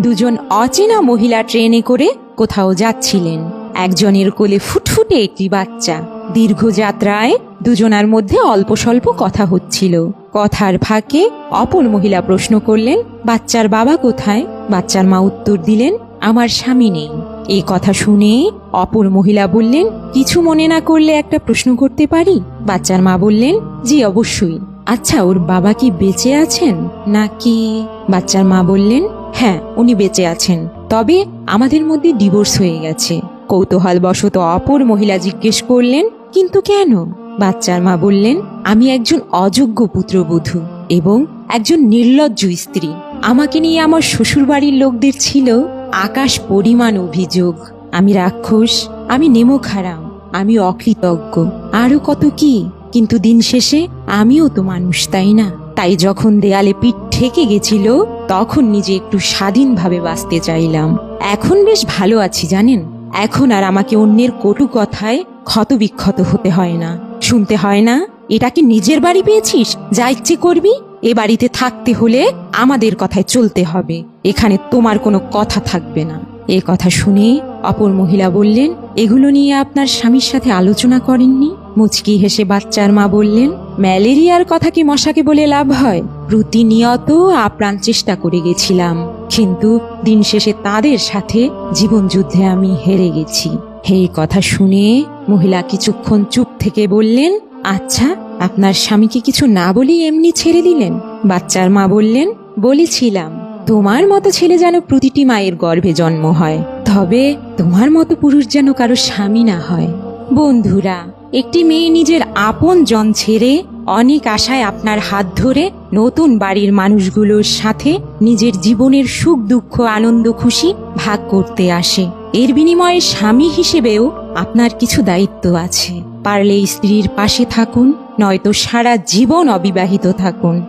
দুজন অচেনা মহিলা ট্রেনে করে কোথাও যাচ্ছিলেন। একজনের কোলে ফুটফুটে একটি বাচ্চা। দীর্ঘ যাত্রায় দুজনার মধ্যে অল্প স্বল্প কথা হচ্ছিল। কথার ফাঁকে অপর মহিলা প্রশ্ন করলেন, বাচ্চার বাবা কোথায়? বাচ্চার মা উত্তর দিলেন, আমার স্বামী নেই। এই কথা শুনে অপর মহিলা বললেন, কিছু মনে না করলে একটা প্রশ্ন করতে পারি? বাচ্চার মা বললেন, জি, অবশ্যই। আচ্ছা ওর বাবা কি বেঁচে আছেন? নাকি বাচ্চার মা বললেন হ্যাঁ উনি বেঁচে আছেন। তবে আমাদের মধ্যে ডিভোর্স হয়ে গেছে। কৌতূহল বশত অপর মহিলা জিজ্ঞেস করলেন, কিন্তু কেন? বাচ্চার মা বললেন, আমি একজন অযোগ্য পুত্রবধূ এবং একজন নির্লজ্জ স্ত্রী। আমাকে নিয়ে আমার শ্বশুরবাড়ির লোকদের ছিল আকাশ পরিমাণ অভিযোগ। আমি রাক্ষস, আমি নেমখারাম, আমি অকৃতজ্ঞ। আরও কত কি? কিন্তু দিন শেষে আমিও তো মানুষ, তাই না? তাই যখন দেয়ালে পিঠ ঠেকে গেছিল, তখন নিজে একটু স্বাধীনভাবে বাঁচতে চাইলাম। এখন বেশ ভালো আছি, জানেন? এখন আর আমাকে অন্যের কটু কথায় ক্ষতবিক্ষত হতে হয় না। শুনতে হয় না, এটা কি নিজের বাড়ি পেয়েছিস? যা ইচ্ছে করবি, এ বাড়িতে থাকতে হলে আমাদের কথায় চলতে হবে। এখানে তোমার কোনো কথা থাকবে না। এ কথা শুনে অপর মহিলা বললেন, এগুলো নিয়ে আপনার স্বামীর সাথে আলোচনা করেননি? মুচকি হেসে বাচ্চার মা বললেন, ম্যালেরিয়ার কথা কি মশাকে বলে লাভ হয়? প্রতিনিয়ত আপ্রাণ চেষ্টা করে গেছিলাম, কিন্তু দিন শেষে তাদের সাথে জীবন যুদ্ধে আমি হেরে গেছি। হে কথা শুনে মহিলা কিছুক্ষণ চুপ থেকে বললেন আচ্ছা আপনার স্বামীকে কিছু না বলেই এমনি ছেড়ে দিলেন? বাচ্চার মা বললেন, বলেছিলাম, তোমার মতো ছেলে যেন প্রতিটি মায়ের গর্ভে জন্ম হয়, তবে তোমার মতো পুরুষ যেন কারও স্বামী না হয়। বন্ধুরা একটি মেয়ে নিজের আপন জন ছেড়ে অনেক আশায় আপনার হাত ধরে নতুন বাড়ির মানুষগুলোর সাথে নিজের জীবনের সুখ, দুঃখ, আনন্দ, খুশি ভাগ করতে আসে। এর বিনিময়ে স্বামী হিসেবেও আপনার কিছু দায়িত্ব আছে। পারলে স্ত্রীর পাশে থাকুন, নয়তো সারা জীবন অবিবাহিত থাকুন।